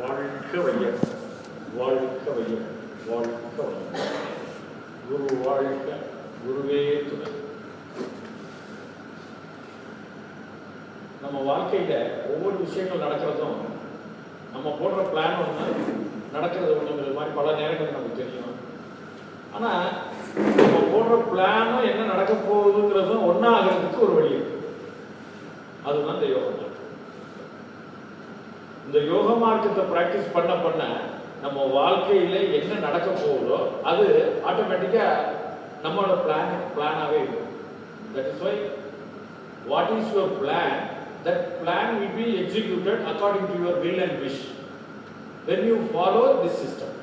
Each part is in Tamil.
வாழ்க வையம் வாழ்க வையம் வாழ்க வையம் குரு வாழ்க குருவே துணை நம்ம வாழ்க்கையில் ஒவ்வொரு விஷயங்கள் நடக்கிறதும் நம்ம போடுற பிளான் ஒன்று நடக்கிறது ஒன்றுங்கிற மாதிரி பல நேரங்கள் நமக்கு தெரியும். ஆனால் நம்ம போடுற பிளானும் என்ன நடக்க போகுதுங்கிறதும் ஒன்றா ஆகிறதுக்கு ஒரு வழி இருக்கு. அதுதான் இந்த யோகா இந்த யோக மார்க்கத்தை ப்ராக்டிஸ் பண்ண பண்ண நம்ம வாழ்க்கையில என்ன நடக்க போகுதோ அது ஆட்டோமேட்டிக்கா நம்மளோட பிளான் பிளானாவே இருக்கும். That is why what is your plan that plan will be executed according to your will and wish when you follow this system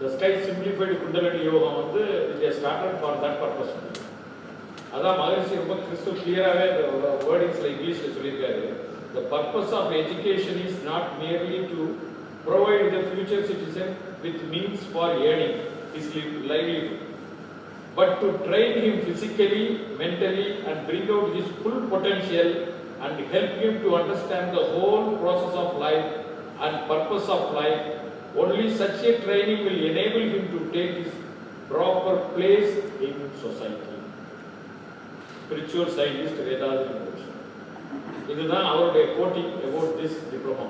the sky simplified kundalini யோகம் வந்து it is started for that purpose அதான் மகிழ்ச்சி ரொம்ப கிறிஸ்து கிளியராகவே அந்த வேர்டிங்ஸில் இங்கிலீஷில் சொல்லியிருக்காரு. The purpose of education is not merely to provide the future citizen with means for earning his livelihood, but to train him physically, mentally and bring out his full potential and help him to understand the whole process of life and purpose of life. Only such a training will enable him to take his proper place in society. Spiritual scientist Vedanta. இதுதான் அவருடைய கோட்டிங் அபவுட் திஸ் டிப்ளமா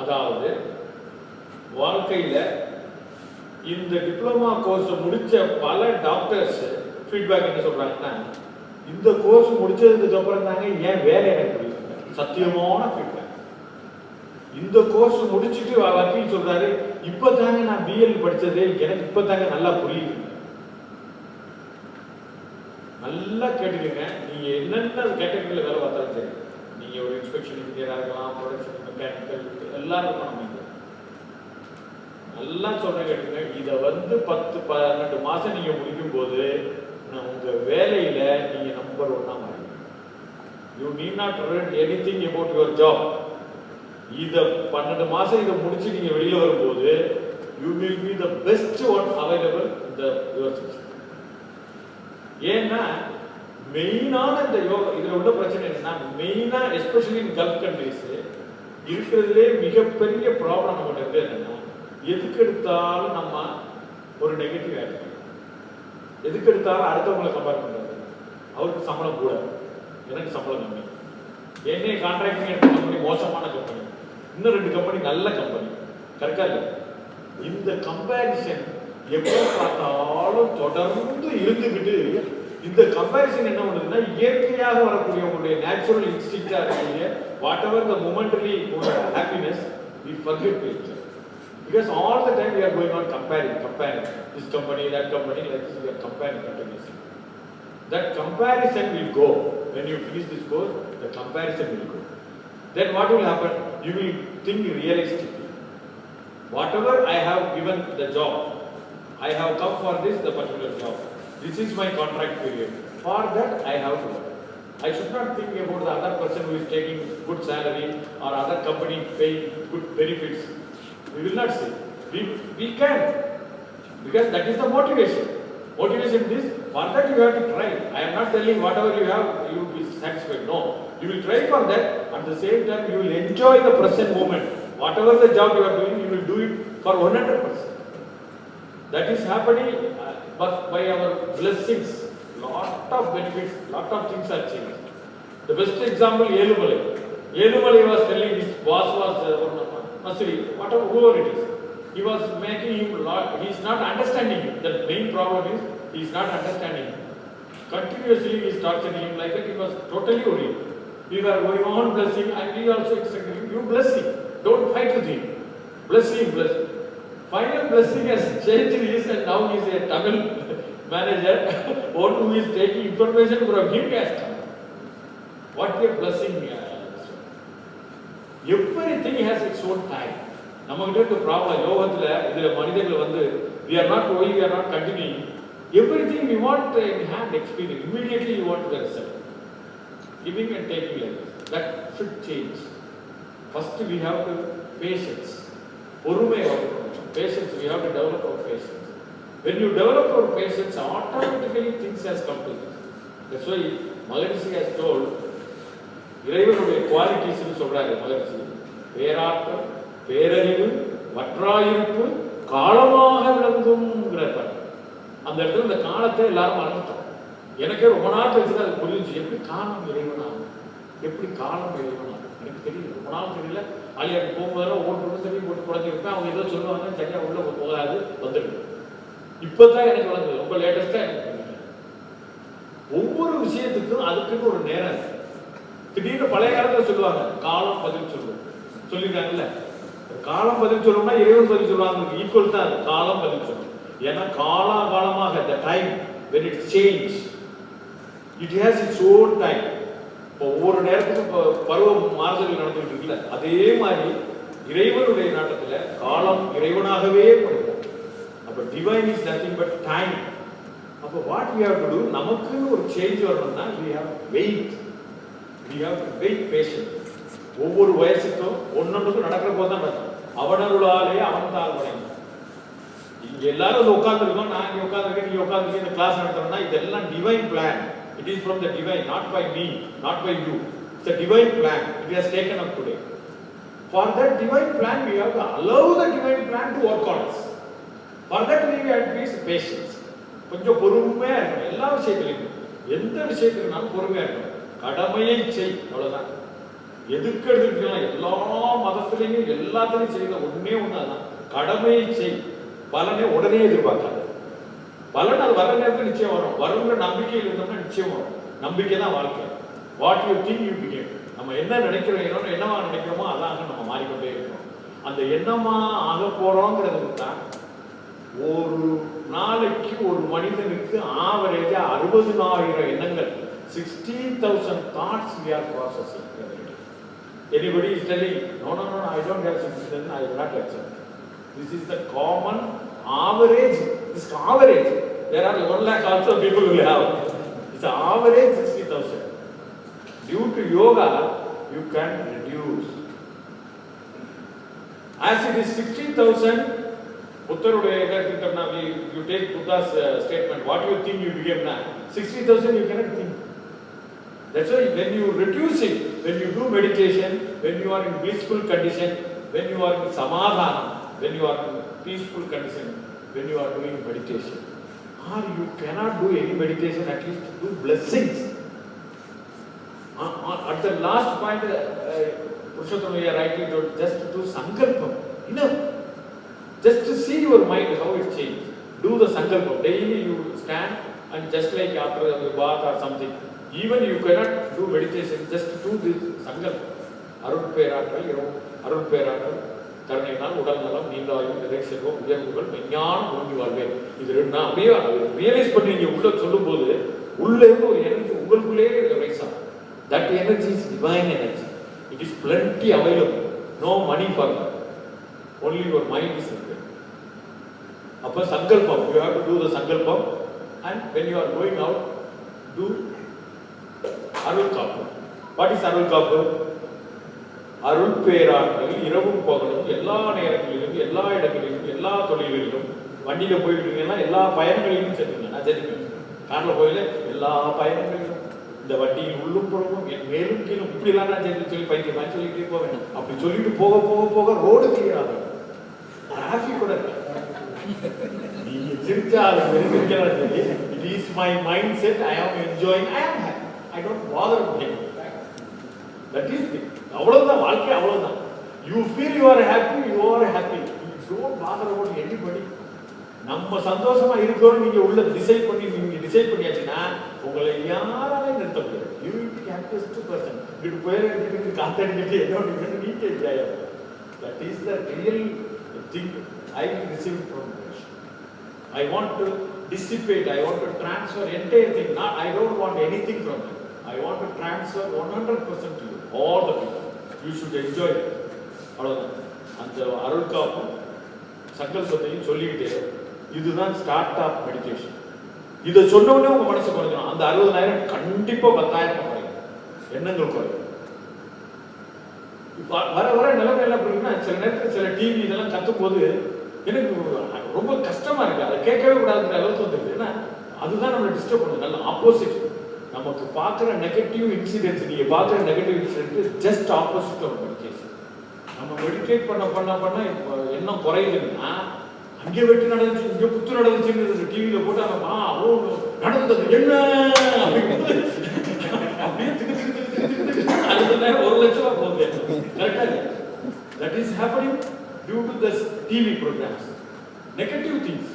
அதாவது வாழ்க்கையில் இந்த டிப்ளமா கோர்ஸ் முடிச்ச பல டாக்டர்ஸ் ஃபீட்பேக் என்ன சொல்றாங்கன்னா இந்த கோர்ஸ் முடிச்சதுக்கு அப்புறம் தாங்க ஏன் வேலை எனக்கு பிடிக்கல சத்தியமான ஃபீட்பேக் இந்த கோர்ஸ் முடிச்சுட்டு வக்கீல் சொல்றாரு இப்பதாங்க நான் பிஎல் படித்ததே எனக்கு இப்போ தாங்க நல்லா புரியுது. நல்லா கேட்டுக்கங்க. நீங்க என்னென்ன கேட்டகரியில் வேலை பார்த்தாலும் சரி நீங்க ஒரு இன்ஸ்பெக்ஷன் இன்ஜினியரா இருக்கலாம் ப்ரொடக்ஷன் மெக்கானிக்கல் எல்லாரும் இருக்கணும் நீங்க. நல்லா சொல்றேன் கேட்டுங்க இதை வந்து பத்து பன்னெண்டு மாசம் நீங்க முடிக்கும் போது நான் உங்க வேலையில நீங்க நம்பர் ஒன்னா மாறி you need not run anything about your job இதை பன்னெண்டு மாசம் இதை முடிச்சு நீங்க வெளியில வரும்போது you will be the best one available இந்த யுவர் சிஸ்டம் ஏன்னா மெயினான இந்த யோகா இதுல உள்ள பிரச்சனை என்னன்னா மெயினா எஸ்பெஷலி இன் கல்ஃப் கண்ட்ரிஸ் இருக்கிறதுலே மிகப்பெரிய ப்ராப்ளம் நம்மகிட்ட பேர் என்னன்னா எதுக்கு எடுத்தாலும் நம்ம ஒரு நெகட்டிவ் ஆட்டிடியூட் எதுக்கு எடுத்தாலும் அடுத்தவங்களை கம்பேர் பண்றது. அவருக்கு சம்பளம் கூட. எனக்கு சம்பளம் கம்மி. என்ன கான்ட்ராக்டிங் எடுத்த கம்பெனி மோசமான கம்பெனி இன்னும் ரெண்டு கம்பெனி நல்ல கம்பெனி கரெக்டா இல்லை இந்த கம்பேரிசன் எப்போ பார்த்தாலும் தொடர்ந்து இருந்துகிட்டு இந்த கம்பேரிசன் என்ன பண்ணுதுன்னா இயற்கையாக வரக்கூடிய உங்களுடைய நேச்சுரல் இன்ஸ்டிங்டா இருக்கக்கூடிய whatever the momentarily happiness we forget to enjoy Because all the time we are going on comparing, comparing this company, that company, like this, we are comparing continuously. That comparison will go. When you finish this course, the comparison will go. Then what will happen? You will think realistically. Whatever I have given the job, I have come for this, the particular job. This is my contract period. For that, I have to. I should not think about the other person who is taking good salary or other company paying good benefits. We will not say. We, we can. Because that is the motivation. Motivation is, this. for that you have to try. I am not telling whatever you have, you will be satisfied. No. You will try for that. At the same time, you will enjoy the present moment. Whatever the job you are doing, you will do it for 100%. That is happening uh, but by our blessings. Lot of benefits, lot of things are changed. The best example, Yelumalai. Yelumalai was telling his boss was uh, Masuri, whatever, whoever it is. He was making him, lot, he is not understanding him. The main problem is, he is not understanding him. Continuously he is torturing him like that, he was totally worried. We were going on blessing and we also you bless him. Don't fight with him. Bless him, bless him. Final blessing has changed his and now he is a Tamil manager, one who is taking information from him has come. What a blessing. uh, this one. Everything has its own time. நம்மகிட்ட இருக்க ப்ராப்ளம் யோகத்துல இதுல மனிதர்கள் வந்து we are not going, we are not continuing. Everything we want in hand experience. Immediately you want the result. Giving and taking like this. That should change. First we have to patience. பொறுமை வளர்க்கணும். Patience, we have to develop our patience. When you develop our patience, automatically things has come to you. That's why Maharishi has told, இறைவனுடைய குவாலிட்டிஸ்னு சொல்றாரு மகிழ்ச்சி பேராற்றல் பேரறிவு வற்றாயிருப்பு காலமாக விளங்குங்கிறார் அந்த இடத்துல இந்த காலத்தை எல்லாரும் மறந்துட்டோம். எனக்கே ரொம்ப நாள் கழிச்சு அது புரிஞ்சு எப்படி காலம் இறைவனாகும்? எப்படி காலம் இறைவனாகும்? எனக்கு தெரியல போனாலும் தெரியல. அழியாக்கு போகும்போது ஓட்டு சரி போட்டு குறைஞ்சிருப்பேன் அவங்க ஏதோ சொல்லுவாங்க சரியா உள்ள போகாது வந்துடுது. இப்பதான் எனக்கு வளர்ந்தது. ரொம்ப லேட்டஸ்டா எனக்கு ஒவ்வொரு விஷயத்துக்கும் அதுக்குன்னு ஒரு நேரம் திடீர்னு பழைய காலத்தில் சொல்லுவாங்க காலம் பதில் சொல்லுவோம் சொல்லியிருக்காங்கல்ல? காலம் பதில் சொல்லணும்னா இறைவன் பதில் சொல்லுவாங்க. ஈக்குவல் தான் அது. காலம் பதில் சொல்லணும் ஏன்னா காலா காலமாக the time when it change it has its own time இப்போ ஒவ்வொரு நேரத்துக்கும் இப்போ பருவம் மாறுதல்கள் நடந்துகிட்டு இருக்குல்ல அதே மாதிரி இறைவனுடைய நாட்டத்தில் காலம் இறைவனாகவே படுவோம் அப்போ divine is nothing but time அப்போ what we have to do நமக்குன்னு ஒரு சேஞ்ச் வரணும்னா we have wait we have to wait patience ஒவ்வொரு வயசுக்கும் ஒன்னொன்றுக்கும் நடக்கிற போது தான் நடக்கும். அவனருளாலே அவன் தாள் வணங்கும் இங்க எல்லாரும் உட்காந்துருக்கோம் நான் இங்க உட்காந்துருக்கேன் நீ உட்காந்துருக்கேன் இந்த கிளாஸ் நடத்துறோம்னா இதெல்லாம் divine plan it is from the divine not by me not by you it's a divine plan. It has taken up today. For that divine plan we have to allow the divine plan to work on us. For that we have to be patience. கொஞ்சம் பொறுமையா இருக்கணும். எல்லா விஷயத்திலையும். எந்த விஷயத்திலும் பொறுமையா இருக்கணும். கடமையை செய். அவ்வளவுதான். எதுக்கு எடுத்துக்கலாம் எல்லா மதத்திலையும் எல்லாத்திலையும் செய்யற ஒண்ணே ஒண்ணு அதான் கடமையை செய். பலனை உடனே எதிர்பார்க்காது. பலன் அது வர நேரத்தில் நிச்சயம் வரும். வருங்கிற நம்பிக்கையில் இருந்தோம்னா நிச்சயம் வரும். நம்பிக்கை தான் வாழ்க்கை. What you think you become நம்ம என்ன நினைக்கிறோம் என்னவா நினைக்கிறோமோ அதாங்க நம்ம மாறிக்கொண்டே இருக்கோம். அந்த என்னமா ஆக போறோங்கிறதுக்கு தான் ஒரு நாளைக்கு ஒரு மனிதனுக்கு ஆவரேஜா அறுபதுனாயிரம் எண்ணங்கள். Sixteen thousand thoughts we are processing Anybody is telling, no, no, no, I don't have sixty I will not accept. This is the common average, just average. There are one lakh also people will have. It's average 60,000. Due to yoga, you can reduce. As it is 60,000, Uttarudayakarna, you take Buddha's uh, statement, what you think you became now. 60,000 you cannot think. That's why when you reduce it, when you do meditation, when you are in blissful condition, when you are in samadhana, when you are in peaceful condition when you are doing meditation. Or you cannot do any meditation, at least do blessings. Uh, uh, at the last point, uh, uh, are writing about just do sankalpam. Enough. Just to see your mind, how it changes. Do the sankalpam. Daily you stand and just like after a bath or something, even you cannot do meditation, just do this sankalpam. Arun Peratal, you know, Arun Peratal. பேராற்றல் கருணையினால் உடல் நலம் நீண்டாயும் நிறை செல்வம் உயர்வுகள் மெஞ்ஞானம் ஓங்கி வாழ்வேன். இது ரெண்டு நான் அப்படியே ரியலைஸ் பண்ணி நீங்கள் உள்ள சொல்லும்போது உள்ள இருந்து ஒரு எனர்ஜி உங்களுக்குள்ளேயே ரைஸ் ஆகும். That energy is divine energy it is plenty available no money for only your mind is இருக்கு அப்போ சங்கல்பம் you have to do the சங்கல்பம். And when you are going out to அருள் காப்பு. வாட் இஸ் அருள் காப்பு? அருள் பேராற்றல் இரவும் பகலும் எல்லா நேரங்களிலும் எல்லா இடங்களிலும் எல்லா தொழில்களிலும் வண்டியில போயிட்டுருக்கீங்கன்னா எல்லா பயணங்களிலும் செல்லுங்க நான் செல்லுங்க காரில் போயில எல்லா பயணங்களிலும் இந்த வண்டியில் உள்ளும் புறமும் என் மேலும் கீழும் இப்படிலாம் நான் சென்று சொல்லி பைத்தியமா சொல்லிக்கிட்டே போவேன் அப்படி சொல்லிட்டு போக போக போக ரோடு தெரியாது. டிராஃபிக் கூட இருக்காது. நீங்க சிரிச்சாலும் it is my mindset I am enjoying I am I don't bother that is அவ்வளவுதான் வாழ்க்கை அவ்வளவுதான். You feel you are happy you are happy you don't bother about anybody நம்ம சந்தோஷமா இருக்கணும் நீங்க உள்ள டிசைட் பண்ணி நீங்க டிசைட் பண்ணியாச்சுன்னா உங்களை யாராலையும் நிறுத்த முடியாது. You will be happiest person இப்படி போயிரு எடுத்துட்டு காத்தடிக்கிட்டு என்ன நீங்க enjoy that is the real thing I receive from I want to dissipate, I want to transfer entire thing. Not, I don't want anything from you. I want to transfer 100% to you, all the people. You should enjoy அவ்வளோதான் அந்த அருள்காப்பும் சங்கல்பத்தையும் சொல்லிக்கிட்டே இதுதான் ஸ்டார்ட் ஆஃப் மெடிடேஷன் இதை சொன்ன உங்க மனசு குறைஞ்சிடும் அந்த அறுபதாயிரம் கண்டிப்பா பத்தாயிரம் குறையும் எண்ணங்கள் குறையும். வர வர நிலைமை என்ன பண்ணுன்னா சில நேரத்தில் சில டிவி இதெல்லாம் கத்தும் போது எனக்கு ரொம்ப கஷ்டமா இருக்கு. அதை கேட்கவே கூடாதுங்கிற அளவுக்கு வந்துருக்கு ஏன்னா அதுதான் நம்மளை டிஸ்டர்ப் பண்ணுது. நல்ல ஆப்போசிட் நமக்கு பார்க்குற நெகட்டிவ் இன்சிடென்ட்ஸ் நீங்கள் பார்க்குற negative incident just opposite of meditation நம்ம மெடிடேட் பண்ண பண்ண பண்ண இப்போ என்ன குறையுதுன்னா அங்கே வெட்டு நடந்துச்சு இங்கே புத்து நடந்துச்சுன்னு டிவியில் போட்டு அவன் ஆ ஓ நடந்தது. என்ன? அப்படின்னு அப்படியே ஒரு லட்சம் ரூபா போகுது. கரெக்டாக that is happening due to this TV programs negative things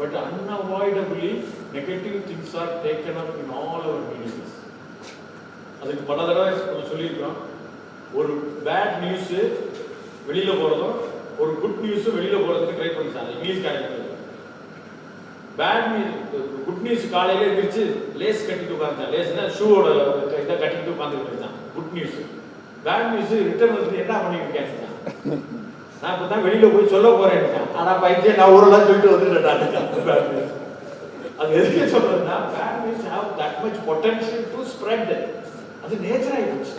but unavoidably negative things are taken up in all our medias அதுக்கு பல தடவை நம்ம சொல்லியிருக்கோம் ஒரு பேட் நியூஸு வெளியில் போகிறதும் ஒரு குட் நியூஸும் வெளியில் போகிறதுக்கு try பண்ணிச்சாங்க English character bad news good news காலையில் எழுந்திரிச்சு லேஸ் கட்டிட்டு உட்காந்துச்சான் லேஸ்னா ஷூவோட இதை கட்டிட்டு உட்காந்துட்டு இருந்தான். Good news bad news return வந்து என்ன பண்ணிட்டு கேட்டான் நான் இப்போ தான் வெளியில் போய் சொல்ல போகிறேன் ஆனால் பைத்தியம் நான் ஊரெல்லாம் சொல்லிட்டு வந்துட்டேன். பேட் நியூஸ் அது எதுக்கு சொல்றதுன்னா bad news have that much potential to spread அது நேச்சர் ஆயிடுச்சு.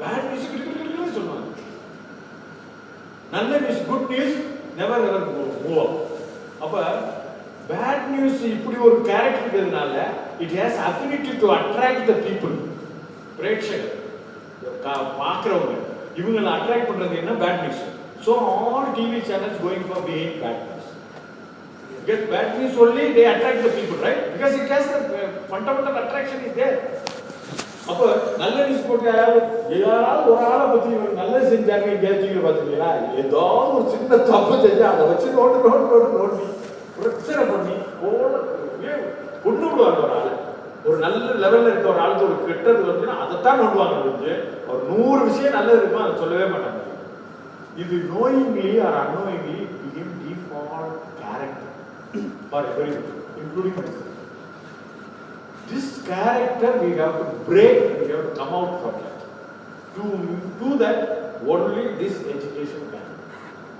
பேட் நியூஸ் சொல்லுவாங்க. நல்ல news good news never ever move up அப்ப பேட் நியூஸ் இப்படி ஒரு கேரக்டர் இருக்கிறதுனால it has affinity to attract the people பிரேட்சகர் பார்க்குறவங்க இவங்களை அட்ராக்ட் பண்ணுறது என்ன bad news so all TV channels going for being bad news Because bad news only they attract the people, right? Because it has the uh, fundamental attraction is there. அப்போ நல்ல நியூஸ் போட்டு யாராவது ஒரு ஆளை பத்தி இவர் நல்லது செஞ்சாங்க கேட்டீங்க பாத்தீங்களா ஏதாவது ஒரு சின்ன தப்பு செஞ்சு அதை வச்சு நோண்டு நோண்டு நோண்டு நோண்டி பிரச்சனை பண்ணி கொண்டு விடுவாங்க ஒரு ஆளை ஒரு நல்ல லெவல்ல இருக்க ஒரு ஆளுக்கு ஒரு கெட்டது வந்துன்னா அதைத்தான் நோண்டுவாங்க முடிஞ்சு ஒரு நூறு விஷயம் நல்லது இருக்கும் அதை சொல்லவே மாட்டாங்க இது became default character for everyone, including myself. This character we have to break, we have to come out from that. To do that, only this education can.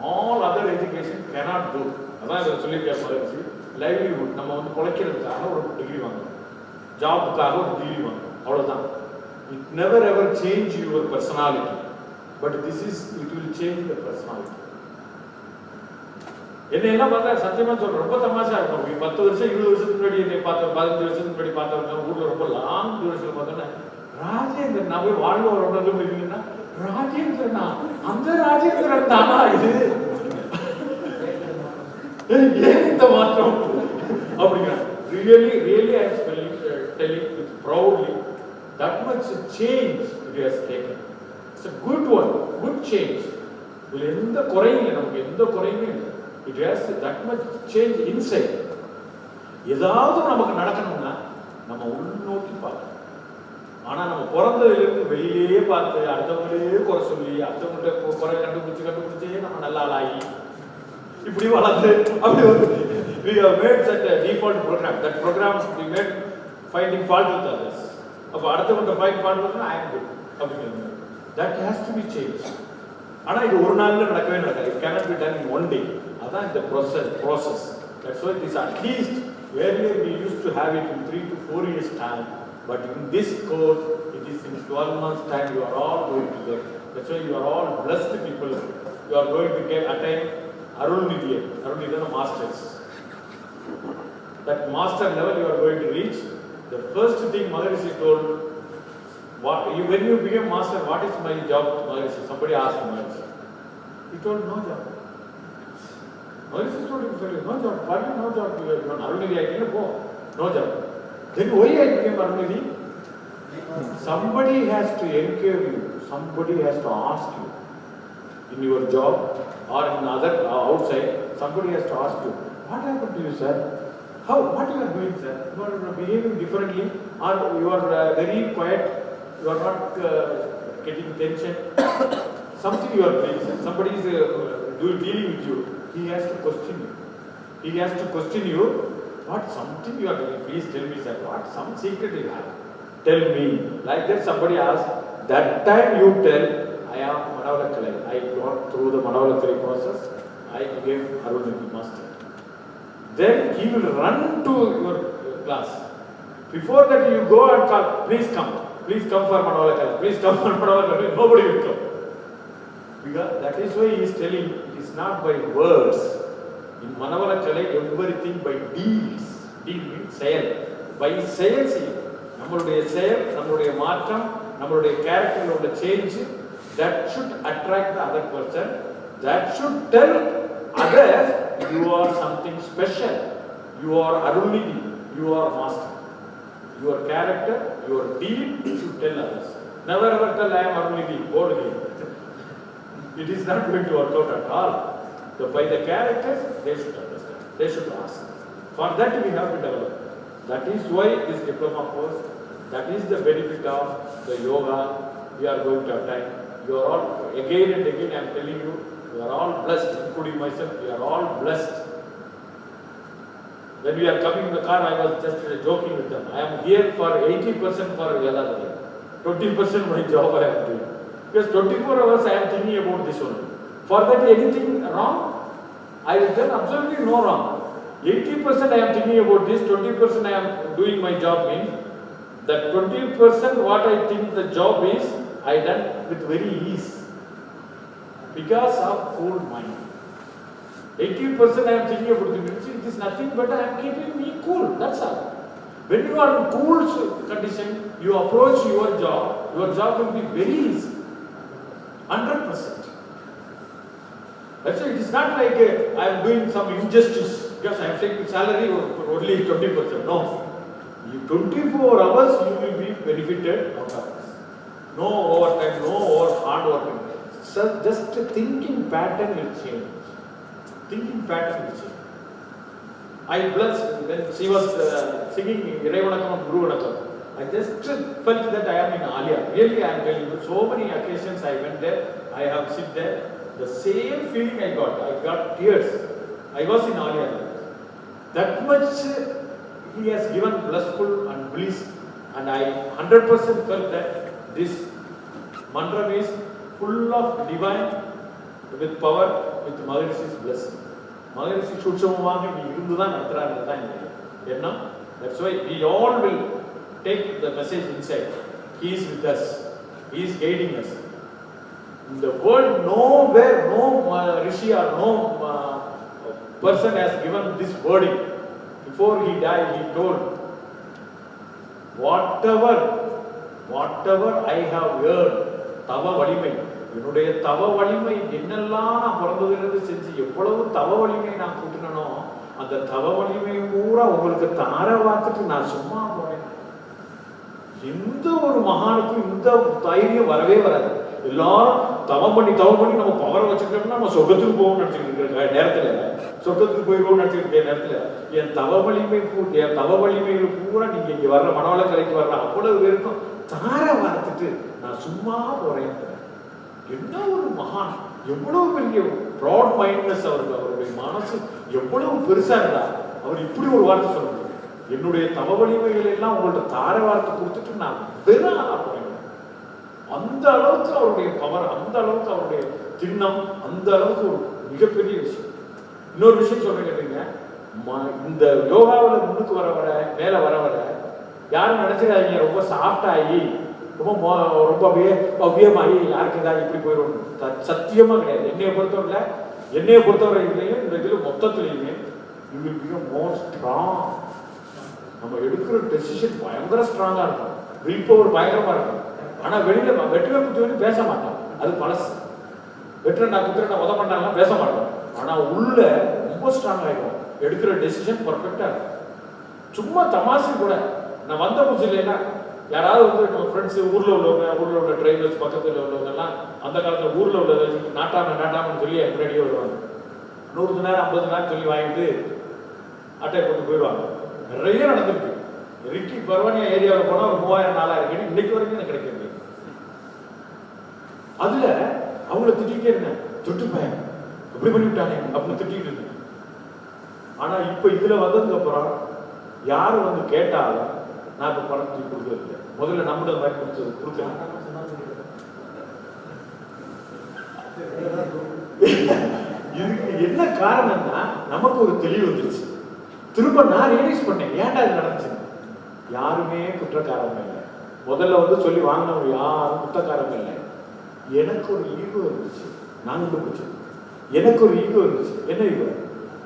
All other education cannot do. அதான் இதை சொல்லியிருக்கேன் மலர்ச்சி லைவ்லிஹுட் நம்ம வந்து பிழைக்கிறதுக்காக ஒரு டிகிரி வாங்கணும் ஜாபுக்காக ஒரு டிகிரி வாங்கணும் அவ்வளவுதான் it never ever change your personality but this is it will change the personality என்ன எல்லாம் பார்த்தா சத்தியமா சொல்றேன். ரொம்ப தமாஷா இருக்கும். நீ பத்து வருஷம் இருபது வருஷத்துக்கு முன்னாடி என்னை பார்த்த பதினஞ்சு வருஷத்துக்கு முன்னாடி பார்த்தவங்க ஊர்ல ரொம்ப லாங் தூரத்தில் பார்த்தோன்னா ராஜேந்திரன் நான் போய் வாழ்வு ஒரு இருக்கீங்கன்னா ராஜேந்திரனா அந்த ராஜேந்திரன் தானா இது? ஏன் இந்த மாற்றம்? அப்படிங்கிற. Really really I spelling telling with proudly that much change it has taken it's a good one good change இதில் எந்த குறையும் இல்லை நமக்கு எந்த குறையுமே இல்லை. It has that much change inside ஏதாவது நமக்கு நடக்கணும்னா நம்ம உள்நோக்கி பார்க்கணும். ஆனால் நம்ம பிறந்ததுலேருந்து வெளியிலேயே பார்த்து அடுத்தவங்களே குறை சொல்லி அடுத்தவங்கள்ட்ட குறை கண்டுபிடிச்சு கண்டுபிடிச்சே நம்ம நல்ல ஆளாகி இப்படி வளர்ந்து அப்படி வந்து we have made such a default program. That program we made finding fault with others. அப்ப அடுத்தவங்க ஃபைண்ட் fault பண்ணா ஐ am good அப்படிங்கிறது. That has to be changed. இது ஒரு நாளில் நடக்கவே நடக்காது. It cannot be done in one அதான் இந்த process process that's why this at least earlier we used to have it in 3 to 4 years time but in this course it is in 12 months time you are all going to get that's why you are all blessed people you are going to get attain Arulnidhi Arulnidhi masters that master level you are going to reach the first thing Maharishi told what you, when you became master, what is my job, Maharishi? Somebody asked Maharishi. He told no job. ಅನಿಸಿಸ್ಟೋರಿಗೆ ಸರಿ ನೋ ಜಾಬ್ ಬರ್ಲಿ ನೋ ಜಾಬ್ ಅರುಣಿಗೆ ಯಾಕಿಲ್ಲ ಪೋ no job then why I became ಅರುಣಿನಿ somebody has to enquire you somebody has to ask you in your job or in other outside somebody has to ask you what happen to you sir how what you are doing sir you are behaving differently are you are very quiet you are not getting tension something you are feeling somebody is uh, doing dealing with you he has to question you. He has to question you. What something you are doing? Please tell me, sir. What some secret you have? Tell me. Like that, somebody asks. That time you tell. I am Manavalakalai. I got through the Manavalakalai process. I became Arunati master then he will run to your class. Before that, you go and call, please come, please come for Manola please come for Manola nobody will come. Because that is why he is telling, not by words. In Manavala Kalai, everything by deeds. Deed means செயல். By செயல் செய்யும். நம்மளுடைய செயல் நம்மளுடைய மாற்றம் நம்மளுடைய கேரக்டரோட change that should attract the other person that should tell other you are something special you are Arulnidhi you are master your character your deed should tell others never ever tell I am Arulnidhi போடுகிறேன் It is not going to work out at all. So by the characters, they should understand. They should ask. For that we have to develop. That is why this diploma course, that is the benefit of the yoga we are going to attain. You are all, again and again I am telling you, we are all blessed, including myself, we are all blessed. When we are coming in the car, I was just joking with them. I am here for 80% for Yadadari. 20% my job I am doing. Because 24 hours I am thinking about this only. For that anything wrong? I will tell absolutely no wrong. 80% I am thinking about this, 20% I am doing my job means that 20% what I think the job is, I done with very ease. Because of full mind. 80% I am thinking about the it is nothing but I am keeping me cool, that's all. When you are in cool condition, you approach your job, your job will be very easy. 100%. That's why it is not like uh, I am doing some injustice because I am taking salary for only 20%. No. You 24 hours you will be benefited out of this. No overtime, no over hard working. So just thinking pattern will change. Thinking pattern will change. I blessed when she was uh, singing Irevanakam Guru Vanakam. I just felt that I am in Alia. Really, I am telling you, so many occasions I went there, I have sit there. The same feeling I got, I got tears. I was in Alia. That much He has given blissful and bliss, and I 100% felt that this mantra is full of divine with power, with Maharishi blessing. Maharishi Shuchamavanga, he will do that, That's why we all will take the message inside. He is with us. He is guiding us. In the world, nowhere, no uh, rishi or no uh, person has given this wording. Before he died, he told, whatever, whatever I have heard, தவ வலிமை என்னுடைய தவ வலிமை என்னெல்லாம் நான் பிறந்ததிலிருந்து செஞ்சு எவ்வளவு தவ வலிமை நான் கூட்டினோ அந்த தவ வலிமை பூரா உங்களுக்கு தார வாத்துட்டு நான் சும்மா எந்த ஒரு மகானுக்கும் இந்த தைரியம் வரவே வராது. எல்லாரும் தவம் பண்ணி தவம் பண்ணி நம்ம பவரை வச்சுக்கிட்டோம்னா நம்ம சொர்க்கத்துக்கு போவோம்னு நினச்சிக்கிட்டு இருக்கிற நேரத்துல. சொர்க்கத்துக்கு போயிடுவோம்னு நினைச்சுக்கிட்டு இருக்கிற என் தவ வலிமை பூ என் தவ வலிமைகள் பூரா நீங்கள் இங்கே வர்ற மனவள கலைக்கு வர்ற அவ்வளவு பேருக்கும் தார வார்த்துட்டு நான் சும்மா போறேன். என்ன ஒரு மகான்? எவ்வளவு பெரிய ப்ராட் மைண்ட்னஸ் அவருக்கு. அவருடைய மனசு எவ்வளவு பெருசா இருந்தா அவர் இப்படி ஒரு வார்த்தை சொல்ல என்னுடைய தவ வலிமைகள் எல்லாம் உங்கள்ட்ட தார வார்த்தை கொடுத்துட்டு நான் வெறும் ஆளா அந்த அளவுக்கு அவருடைய பவர் அந்த அளவுக்கு அவருடைய திண்ணம் அந்த அளவுக்கு ஒரு மிகப்பெரிய விஷயம். இன்னொரு விஷயம் சொல்றேன் கேட்டீங்க. ம- இந்த யோகாவில் முன்னுக்கு வர வர மேல வர வர யாரும் நினைச்சிடாதீங்க ரொம்ப சாஃப்டாகி ரொம்ப மோ- ரொம்ப அப்படியே பவ்யமாகி யாருக்கு ஏதாவது இப்படி போயிடும் சத்தியமாக சத்தியமா கிடையாது. என்னைய பொறுத்தவரை என்னைய பொறுத்தவரை இதுலையும் இந்த இதில் மொத்தத்துலையுமே you will become more strong நம்ம எடுக்கிற டெசிஷன் பயங்கர ஸ்ட்ராங்கா இருக்கும். வில் பவர் பயங்கரமா இருக்கும். ஆனா வெளியில வ- வெற்றிலை குத்தி வந்து பேச மாட்டோம் அது பழசு. வெற்றிலை நான் குத்துற நான் உத பண்ணாலாம் பேச மாட்டோம். ஆனா உள்ள ரொம்ப ஸ்ட்ராங் ஆயிடும். எடுக்கிற டெசிஷன் பர்ஃபெக்டா இருக்கும். சும்மா தமாசு கூட. நான் வந்த புதுசு இல்லைன்னா யாராவது வந்து நம்ம ஃப்ரெண்ட்ஸ் ஊர்ல உள்ளவங்க ஊர்ல உள்ள டிரைவர்ஸ் பக்கத்துல உள்ளவங்க எல்லாம் அந்த காலத்துல ஊர்ல உள்ள நாட்டாம நாட்டாமன்னு சொல்லி என் முன்னாடியே வருவாங்க. நூறு நேரம் ஐம்பது நேரம் சொல்லி வாங்கிட்டு அட்டை போட்டு போயிடுவாங்க. நிறைய நடந்திருக்கு. ரிக்கி பர்வானியா ஏரியாவில் போனால் ஒரு மூவாயிரம் நாலாயிரம் கடி இன்னைக்கு வரைக்கும் எனக்கு கிடைக்கிறது. அதுல அவங்கள திட்டிகிட்டே இருந்தேன். தொட்டு பையன் இப்படி பண்ணி விட்டானே. அப்படின்னு திட்டிகிட்டு இருந்தேன். ஆனா இப்ப இதுல வந்ததுக்கு அப்புறம் யாரும் வந்து கேட்டாலும் நான் இப்ப பணம் தூக்கி கொடுக்கறது இல்லை. முதல்ல நம்மள மாதிரி கொடுத்தது கொடுக்குறேன் இதுக்கு என்ன காரணம்னா நமக்கு ஒரு தெளிவு வந்துருச்சு. திரும்ப நான் ரியலைஸ் பண்ணேன். ஏன்டா இது நடந்துச்சு? யாருமே குற்றக்காரங்க இல்லை. முதல்ல வந்து சொல்லி வாங்கினவங்க யாரும் குற்றக்காரங்க இல்லை. எனக்கு ஒரு ஈகோ இருந்துச்சு. நான் கண்டுபிடிச்சேன். எனக்கு ஒரு ஈகோ இருந்துச்சு. என்ன ஈகோ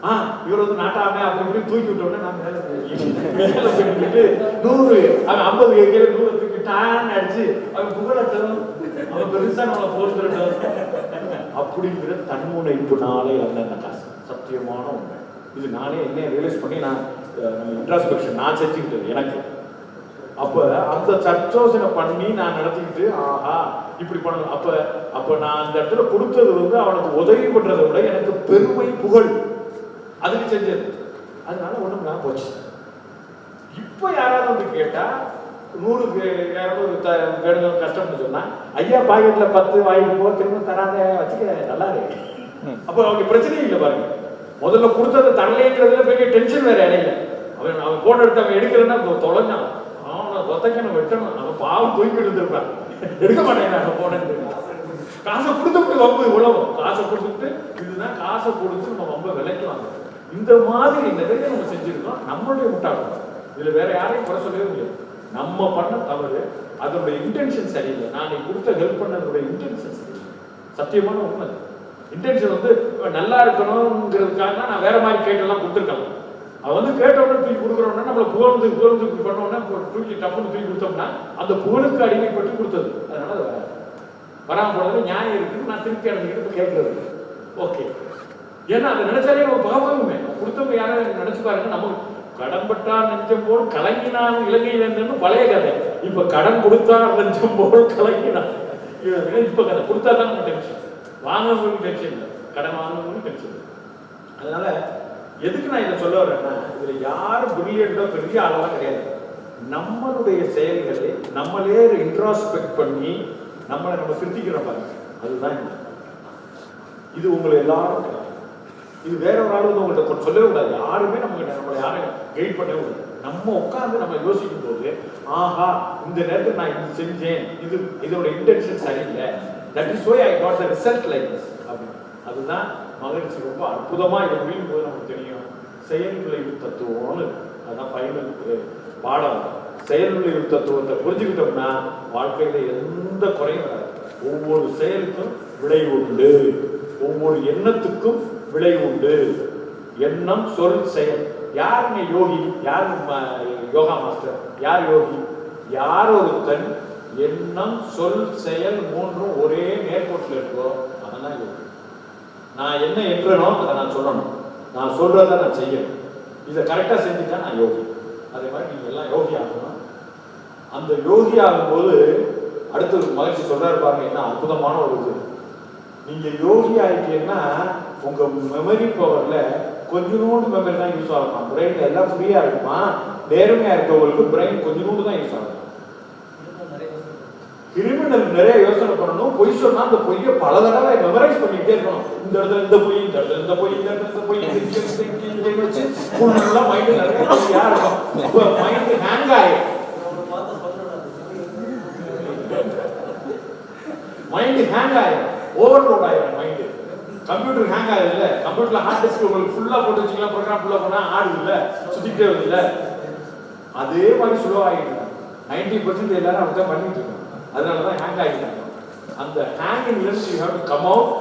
ஆ இவர் வந்து நாட்டாம அப்படி இப்படி தூக்கி விட்டோன்னே நான் மேல போய் நூறு அவன் ஐம்பது கேட்கல நூறு தூக்கி டான்னு அடிச்சு அவன் புகழட்டும் அவன் பெருசா நம்மளை போட்டுட்டோம் அப்படிங்கிற தன்முனைப்புனாலே அல்ல அந்த காசு. சத்தியமான உண்மை. இது நானே என்ன ரியலைஸ் பண்ணி நான் இன்ட்ராஸ்பெக்ஷன் நான் செஞ்சுக்கிட்டது எனக்கு. அப்ப அந்த சர்ச்சோசனை பண்ணி நான் நடத்திக்கிட்டு ஆஹா இப்படி பண்ணணும். அப்ப அப்ப நான் அந்த இடத்துல கொடுத்தது வந்து அவனுக்கு உதவி பண்றதை விட எனக்கு பெருமை புகழ். அதுக்கு செஞ்சது. அதனால ஒண்ணும் நான் போச்சு. இப்ப யாராவது வந்து கேட்டா நூறுக்கு இரநூறு வேணும் கஷ்டம்னு சொன்னா ஐயா பாக்கெட்ல பத்து வாங்கி போ திரும்ப தராத வச்சுக்க நல்லா இருக்கு. அப்ப அவங்க பிரச்சனையும் இல்லை பாருங்க. முதல்ல கொடுத்தது தரலைங்கிறதுல பெரிய டென்ஷன் வேற இடையில. அவன் அவன் போன் எடுத்து அவன் எடுக்கலன்னா தொலைஞ்சான். அவனை ஒத்தைக்கணும் வெட்டணும். அவன் பாவம் தூக்கிட்டு இருந்திருப்பான். எடுக்க மாட்டேன் நான் போனேன் காசை கொடுத்துட்டு வம்பு உழவும் காசை கொடுத்துட்டு இதுதான் காசை கொடுத்து நம்ம வம்ப விலைக்கு இந்த மாதிரி நிறைய நம்ம செஞ்சிருக்கோம். நம்மளுடைய முட்டாளம் இதுல வேற யாரையும் குறை சொல்லவே முடியாது. நம்ம பண்ண தவறு அதனுடைய இன்டென்ஷன் சரியில்லை. நான் நீ கொடுத்த ஹெல்ப் பண்ணதுடைய இன்டென்ஷன் சரியில்லை. சத்தியமான உண்மை இன்டென்ஷன் வந்து நல்லா இருக்கணுங்கிறதுக்காக நான் வேற மாதிரி கேட்டெல்லாம் கொடுத்துருக்கலாம் அவன் வந்து கேட்டவொடனே தூக்கி கொடுக்குறோம்னா நம்மளை புகழ்ந்து புகழ்ந்து இப்படி பண்ணோம்னா தூக்கி டப்புன்னு தூக்கி கொடுத்தோம்னா அந்த புகழுக்கு அடிமைப்பட்டு கொடுத்தது. அதனால வராமல் போனது நியாயம் இருக்குன்னு நான் திருப்பி அடைஞ்சிக்கிட்டு கேட்கறது. ஓகே. ஏன்னா அதை நினைச்சாலே நம்ம பாவமே கொடுத்தவங்க யாரும் நினைச்சு பாருங்க நம்ம கடன்பட்டா நெஞ்சம் போல் கலங்கினான் இலங்கையில் இருந்தேன்னு பழைய கதை. இப்ப கடன் கொடுத்தா நெஞ்சம் போல் கலங்கினான். இப்ப கதை கொடுத்தா தான் டென்ஷன் வாங்கினவங்களுக்கு டென்ஷன் இல்லை. கடன் வாங்கினவங்களுக்கு டென்ஷன் இல்லை. அதனால எதுக்கு நான் இதை சொல்ல வரேன்னா இதுல யாரும் பிரில்லியண்டோ பெரிய ஆளெல்லாம் கிடையாது. நம்மளுடைய செயல்களை நம்மளே இன்ட்ராஸ்பெக்ட் பண்ணி நம்மளை நம்ம சிந்திக்கிற பாருங்க அதுதான் இது. உங்களை எல்லாரும் இது வேற ஒரு ஆள் வந்து உங்கள்கிட்ட சொல்லவே கூடாது. யாருமே நம்ம கிட்ட நம்மளை யாரும் கைட் பண்ணவே கூடாது. நம்ம உட்காந்து நம்ம யோசிக்கும் போது ஆஹா இந்த நேரத்தில் நான் இது செஞ்சேன். இது இதோட இன்டென்ஷன் சரியில்லை. That is why I got the result like this அப்படின்னு அதுதான் மகிழ்ச்சி ரொம்ப அற்புதமாக இதை முடியும் போது நமக்கு தெரியும். செயல் விளைவு தத்துவம்னு அதான் ஃபைனல் பாடம். செயல் விளைவு தத்துவத்தை புரிஞ்சுக்கிட்டோம்னா வாழ்க்கையில் எந்த குறையும் வராது. ஒவ்வொரு செயலுக்கும் விளைவு உண்டு. ஒவ்வொரு எண்ணத்துக்கும் விளைவு உண்டு. எண்ணம் சொல் செயல். யாருங்க யோகி? யார் யோகா மாஸ்டர் யார் யோகி? யார் ஒருத்தன் எண்ணம் சொல் செயல் மூன்றும் ஒரே நேர்கோட்டில் இருக்கோ அதெல்லாம் யோகி நான் என்ன என்றனோ அதை நான் சொல்லணும். நான் சொல்றதை நான் செய்யணும். இதை கரெக்டாக செஞ்சுட்டா நான் யோகி. அதே மாதிரி நீங்கள் எல்லாம் யோகி ஆகணும். அந்த யோகி ஆகும்போது அடுத்து மகிழ்ச்சி சொல்றாரு பாருங்க என்ன அற்புதமான ஒரு இது. நீங்க யோகி ஆயிட்டீங்கன்னா உங்க மெமரி பவர்ல கொஞ்சோண்டு மெமரி தான் யூஸ் ஆகும். பிரெயின் எல்லாம் ஃப்ரீயா இருக்குமா? நேர்மையா இருக்கவங்களுக்கு பிரெயின் கொஞ்சோண்டு தான் யூஸ் ஆகும். கிரிமினல் நிறைய யோசனை பண்ணணும் பொய் சொன்னா அந்த பொய்யை பல தடவை மெமரைஸ் பண்ணிட்டே இருக்கணும் இந்த இடத்துல இந்த பொய் இந்த இடத்துல இந்த பொய் இந்த இடத்துல இந்த பொய் வச்சு ஃபுல்லா மைண்ட் நிறைய பொய்யா இருக்கும் இப்போ மைண்ட் ஹேங் ஆயிடும் மைண்ட் ஹேங் ஆயிடும் ஓவர்லோட் ஆயிடும் மைண்ட் கம்ப்யூட்டர் ஹேங் ஆகுது இல்ல கம்ப்யூட்டர்ல ஹார்ட் டிஸ்க் உங்களுக்கு ஃபுல்லா போட்டு வச்சீங்களா ப்ரோக்ராம் ஃபுல்லா போனா ஆடு இல்ல சுத்திட்டே இல்ல அதே மாதிரி ஸ்லோ ஆகிட்டு நைன்டி பர்சன்ட் எல்லாரும் அப்படிதான் பண்ணிட்டு அதனால தான் ஹேங் ஆகிட்டாங்க அந்த hanging list you have to come out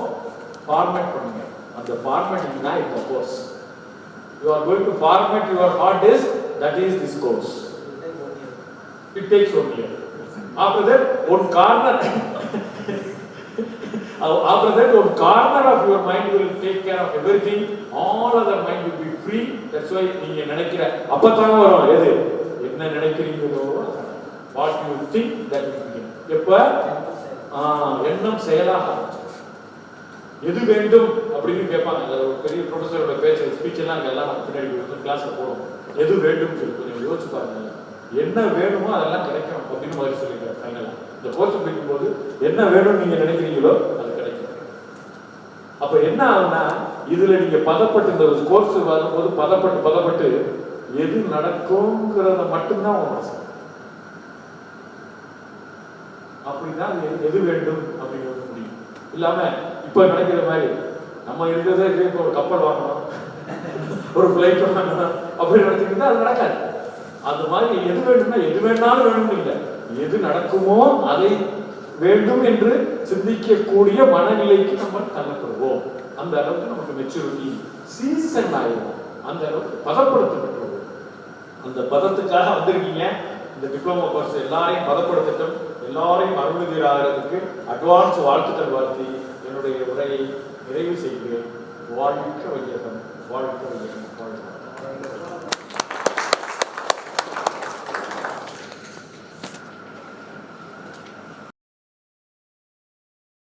format பண்ணுங்க. அந்த ஃபார்மேட்டிங் தான் இந்த course you are going to format your hard disk that is this course It takes one year. After that, one corner, after that, one corner of your mind will take care of everything. All other mind will be free. That's why நீங்க நினைக்கிற அப்பதான் வரும். எது? என்ன நினைக்கிறீங்களோ வாட் யூ திங்க் தட் எப்ப? எண்ணம் செயலாக எது வேண்டும் அப்படின்னு கேட்பாங்க. அதில் ஒரு பெரிய ப்ரொஃபஸரோட பேச்சு ஸ்பீச் எல்லாம் அங்கே எல்லாம் பின்னாடி கிளாஸ்ல போடும் எது வேண்டும் சொல்லி கொஞ்சம் யோசிச்சு பாருங்க. என்ன வேணுமோ அதெல்லாம் கிடைக்கும். அப்படின்னு மாதிரி சொல்லிக்கிறேன் ஃபைனலாக இந்த கோர்ஸ் படிக்கும்போது என்ன வேணும்னு நீங்க நினைக்கிறீங்களோ அது கிடைக்கும். அப்ப என்ன ஆகுனா இதுல நீங்க பதப்பட்டு இந்த கோர்ஸ் வரும்போது பதப்பட்டு பதப்பட்டு எது நடக்குங்கிறத மட்டும்தான் உங்க மனசு. அப்படின்னா எது- வேண்டும் அப்படிங்கிறது முடியும். இல்லாம இப்ப நினைக்கிற மாதிரி நம்ம இருக்கிறதே இருக்க ஒரு கப்பல் வாங்கணும் ஒரு பிளைட் வாங்கணும் அப்படி நினைச்சுக்கிட்டா அது நடக்காது. அந்த மாதிரி எது வேண்டும்னா எது வேணாலும் வேணும் இல்லை. எது நடக்குமோ அதை வேண்டும் என்று சிந்திக்கக்கூடிய மனநிலைக்கு நம்ம தள்ளப்படுவோம். அந்த அளவுக்கு நமக்கு மெச்சூரிட்டி சீசன் ஆயிடும் அந்த அளவுக்கு பதப்படுத்தப்பட்டுருவோம் அந்த பதத்துக்காக வந்திருக்கீங்க. இந்த டிப்ளமோ கோர்ஸ் எல்லாரையும் பதப்படுத்தட்டும். எல்லாரையும் அருள்கிறாகிறதுக்கு அட்வான்ஸ் வாழ்த்துக்கள் வாழ்த்தி என்னுடைய உரையை நிறைவு செய்கிறேன். வாழ்க்க வையகம் வாழ்க்கை வையகம்.